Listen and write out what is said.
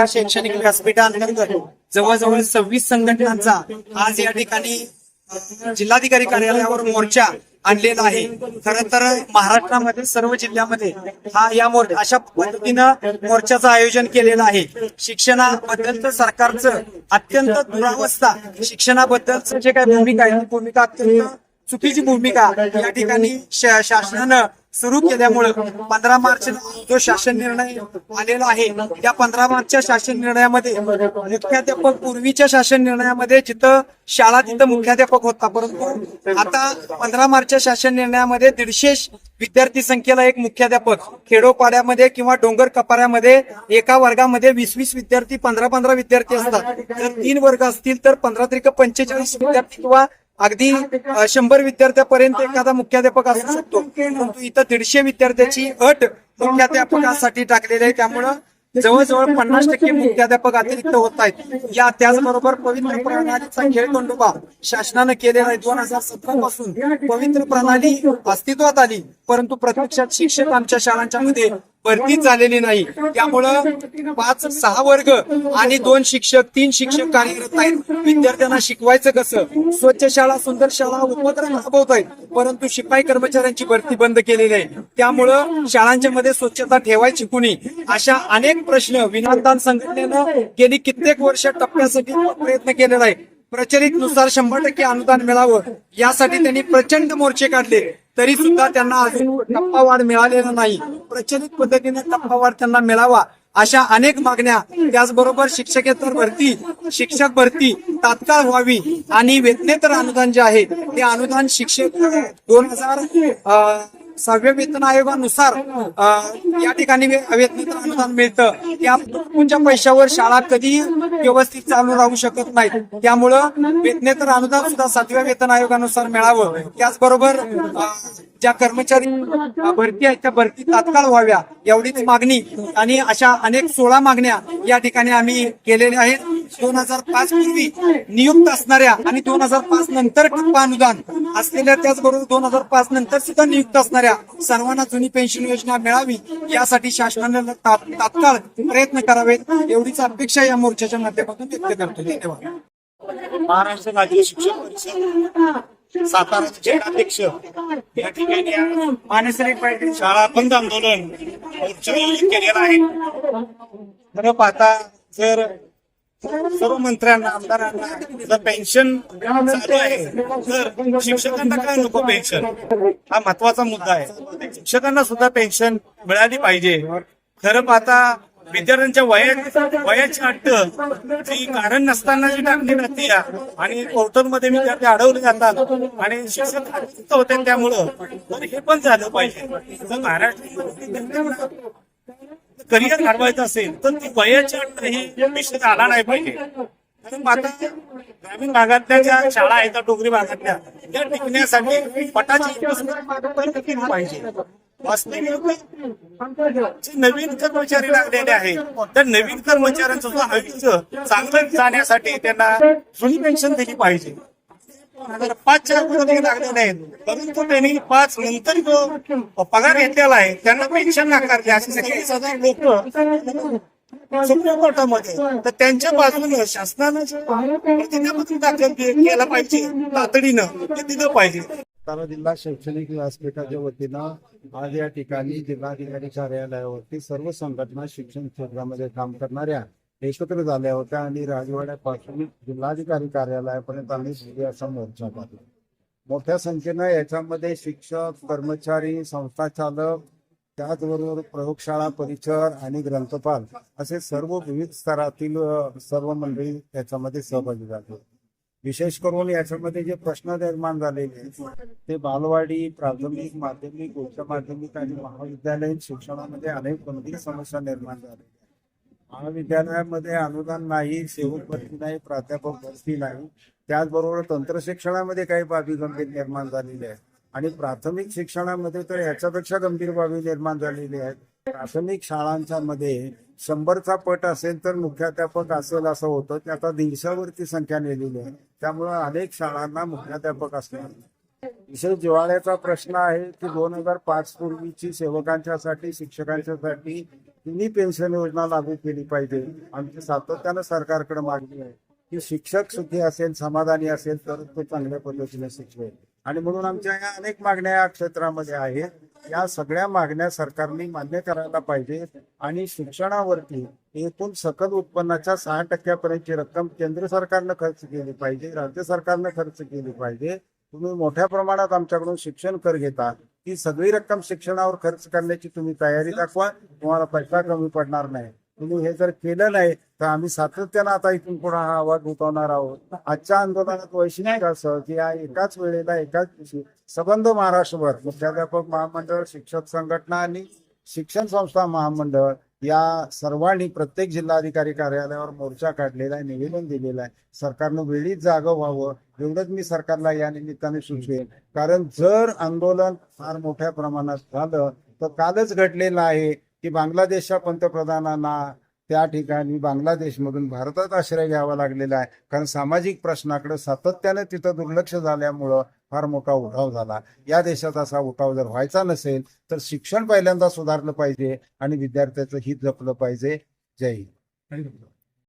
जिल्हा शैक्षणिक व्यासपीठांतर्गत जवळजवळ सव्वीस संघटनांचा आज या ठिकाणी जिल्हाधिकारी कार्यालयावर मोर्चा आणलेला आहे. खर तर महाराष्ट्रामध्ये सर्व जिल्ह्यामध्ये हा या मोर्चा अशा पद्धतीनं मोर्चाचं आयोजन केलेलं आहे. शिक्षणाबद्दलचं सरकारचं अत्यंत दुरावस्था. शिक्षणाबद्दलचं जे काही भूमिका आहे ती भूमिका अत्यंत चुकीची भूमिका या ठिकाणी शा- शासनानं सुरू केल्यामुळं पंधरा मार्च जो शासन निर्णय आलेला आहे त्या पंधरा मार्चच्या शासन निर्णयामध्ये मुख्याध्यापक पूर्वीच्या शासन निर्णयामध्ये जिथं शाळा तिथं मुख्याध्यापक होता. परंतु आता पंधरा मार्चच्या शासन निर्णयामध्ये दीडशे विद्यार्थी संख्येला एक मुख्याध्यापक. खेडोपाड्यामध्ये किंवा डोंगर कपाऱ्यामध्ये एका वर्गामध्ये वीस वीस विद्यार्थी पंधरा पंधरा विद्यार्थी असतात. जर तीन वर्ग असतील तर पंधरा त्रिक पंचेचाळीस विद्यार्थी किंवा अगदी शंभर विद्यार्थ्यापर्यंत एखादा मुख्याध्यापक असू शकतो. परंतु इथं दीडशे विद्यार्थ्याची अट मुख्याध्यापकासाठी टाकलेली आहे. त्यामुळं जवळजवळ पन्नास टक्के मुख्याध्यापक अतिरिक्त होत आहेत. या त्याचबरोबर पवित्र प्रणालीचा खेळ खंडोबा शासनानं केलेला आहे. दोन हजार सतरा पासून पवित्र प्रणाली अस्तित्वात आली. परंतु प्रत्यक्षात शिक्षक आमच्या शाळांच्या मध्ये भरतीच झालेली नाही. त्यामुळं पाच सहा वर्ग आणि दोन शिक्षक तीन शिक्षक कार्यरत आहेत. विद्यार्थ्यांना शिकवायचं कसं? स्वच्छ शाळा सुंदर शाळा उपक्रम राबवत आहेत परंतु शिपाई कर्मचाऱ्यांची भरती बंद केलेली आहे. त्यामुळं शाळांच्या मध्ये स्वच्छता ठेवायची कुणी? अशा अनेक प्रश्न विनादान संघटनेनं गेली कित्येक वर्ष टप्प्यासाठी प्रयत्न केलेला आहे. प्रचलित नुसार शंभर टक्के अनुदान मिळावं. यासाठी त्यांनी प्रचंड मोर्चे काढले. तरी सुद्धा त्यांना अजून टप्पावाढ मिळालेला नाही. प्रचलित पद्धतीने टप्पावाढ त्यांना मिळावा अशा अनेक मागण्या त्याचबरोबर शिक्षकेतर भरती शिक्षक भरती तात्काळ व्हावी आणि वेतनेतर अनुदान जे आहे ते अनुदान शिक्षक दोन हजार सहाव्या वेतन आयोगानुसार या ठिकाणी वेतन अनुदान मिळतं. त्या तुमच्या पैशावर शाळा कधी व्यवस्थित चालू राहू शकत नाही त्यामुळं वेतनेतर अनुदान सुद्धा सातव्या वेतन आयोगानुसार मिळावं. त्याचबरोबर ज्या कर्मचारी भरती आहेत त्या भरती तात्काळ व्हाव्या एवढीच मागणी. आणि अशा अनेक सोळा मागण्या या ठिकाणी आम्ही केलेल्या आहेत. दोन हजार पाच पूर्वी नियुक्त असणाऱ्या आणि दोन हजार पाच नंतर टप्पा अनुदान असलेल्या त्याचबरोबर दोन हजार पाच नंतर सुद्धा नियुक्त असणाऱ्या सर्वांना जुनी पेन्शन योजना मिळावी यासाठी शासनाने तात्काळ प्रयत्न करावेत एवढीच अपेक्षा या मोर्चाच्या माध्यमातून व्यक्त करतो. धन्यवाद. महाराष्ट्र राज्य शिक्षण परिषद सातारा जिल्हाध्यक्ष या ठिकाणी मानसरी पाहिजे शाळा बंद आंदोलन केलेलं आहे. खरं पाहता जर सर्व मंत्र्यांना आमदारांना जर पेन्शन चालू आहे तर शिक्षकांना काय नको पेन्शन हा महत्त्वाचा मुद्दा आहे. शिक्षकांना सुद्धा पेन्शन मिळाली पाहिजे. खरं पाहता विद्यार्थ्यांच्या वयात वयाची अट्ट जी कारण नसताना जी टाकली जाते या आणि पोर्टलमध्ये विद्यार्थी अडवले जातात. आणि शिक्षक होते त्यामुळं. तर हे पण झालं पाहिजे. महाराष्ट्र करिअर घडवायचं असेल तर ती वयाची अट ही विषय आला नाही पाहिजे. कारण आता ग्रामीण भागातल्या ज्या शाळा आहेत त्या डोंगरी भागातल्या त्या टिकण्यासाठी पटाची पाहिजे. जे नवीन कर्मचारी लागलेले आहेत त्या नवीन कर्मचाऱ्यांचं आयुष्य चांगलं जाण्यासाठी त्यांना जुनी पेन्शन दिली पाहिजे. पाचच्या अगोदर लागलेले आहेत परंतु त्यांनी पाच नंतर जो पगार घेतलेला आहे त्यांना पेन्शन नाकारली असे सगळे हजार लोक सुप्रीम कोर्टामध्ये. तर त्यांच्या बाजूने शासनानं प्रतिज्ञापत्र दाखल केला पाहिजे तातडीनं ते दिलं पाहिजे. सातारा जिल्हा शैक्षणिक व्यासपीठाच्या वतीनं आज या ठिकाणी जिल्हाधिकारी कार्यालयावरती सर्व संघटना शिक्षण क्षेत्रामध्ये काम करणाऱ्या एकत्र झाल्या होत्या आणि राजवाड्यापासून जिल्हाधिकारी कार्यालयापर्यंत आम्ही सगळे असा मोर्चा काढला. मोठ्या संख्येनं याच्यामध्ये शिक्षक कर्मचारी संस्था चालक त्याचबरोबर प्रयोगशाळा परिसर आणि ग्रंथपाल असे सर्व विविध स्तरातील सर्व मंडळी याच्यामध्ये सहभागी झाले. विशेष करून याच्यामध्ये जे प्रश्न निर्माण झालेले आहेत, ते बालवाडी प्राथमिक माध्यमिक उच्च माध्यमिक आणि महाविद्यालयीन शिक्षणामध्ये अनेक गंभीर समस्या निर्माण झालेल्या महाविद्यालयामध्ये अनुदान नाही सेवक भरती नाही प्राध्यापक भरती नाही. त्याचबरोबर तंत्रशिक्षणामध्ये काही बाबी गंभीर निर्माण झालेल्या आहेत. आणि प्राथमिक शिक्षणामध्ये तर याच्यापेक्षा गंभीर बाबी निर्माण झालेल्या आहेत. प्राथमिक शाळांच्या मध्ये शंभरचा पट असेल तर मुख्याध्यापक असेल असं होतं. ते आता दिवसावरती संख्या नेलेली आहे. त्यामुळे अनेक शाळांना मुख्याध्यापक असणार विशेष जिव्हाळ्याचा प्रश्न आहे की दोन हजार पाच पूर्वीची सेवकांच्यासाठी शिक्षकांच्यासाठी तिन्ही पेन्शन योजना लागू केली पाहिजे. आमची सातत्यानं सरकारकडे मागणी आहे. की शिक्षक सुखी असेल समाधानी असेल तर तो चांगल्या पद्धतीने शिकवेल. आणि म्हणून आमच्या या अनेक मागण्या या क्षेत्रामध्ये आहेत. या सगळ्या मागण्या सरकारने मान्य करायला पाहिजे. आणि शिक्षणावरती एकूण सकल उत्पन्नाच्या सहा टक्क्यापर्यंतची रक्कम केंद्र सरकारनं खर्च केली पाहिजे राज्य सरकारनं खर्च केली पाहिजे. तुम्ही मोठ्या प्रमाणात आमच्याकडून शिक्षण कर घेता. ती सगळी रक्कम शिक्षणावर खर्च करण्याची तुम्ही तयारी दाखवा. तुम्हाला पैसा कमी पडणार नाही. तुम्ही हे जर केलं नाही तर आम्ही सातत्यानं आता इथून पुढे हा आवाज उठवणार आहोत. आजच्या आंदोलनात वैशिष्ट्य असं की या एकाच वेळेला एकाच दिवशी सबंध महाराष्ट्रभर मुख्याध्यापक महामंडळ शिक्षक संघटना आणि शिक्षण संस्था महामंडळ या सर्वांनी प्रत्येक जिल्हाधिकारी कार्यालयावर मोर्चा काढलेला आहे निवेदन दिलेलं आहे. सरकारनं वेळीच जागं व्हावं. एवढंच मी सरकारला या निमित्ताने सुचवेन. कारण जर आंदोलन फार मोठ्या प्रमाणात झालं तर कालच घडलेलं आहे की बांगलादेशच्या पंतप्रधानांना त्या ठिकाणी बांगलादेशमधून भारतात आश्रय घ्यावा लागलेला आहे. कारण सामाजिक प्रश्नाकडे सातत्याने तिथं दुर्लक्ष झाल्यामुळं फार मोठा उठाव झाला. या देशात असा उठाव जर व्हायचा नसेल तर शिक्षण पहिल्यांदा सुधारलं पाहिजे आणि विद्यार्थ्याचं हित जपलं पाहिजे. जय हिंद.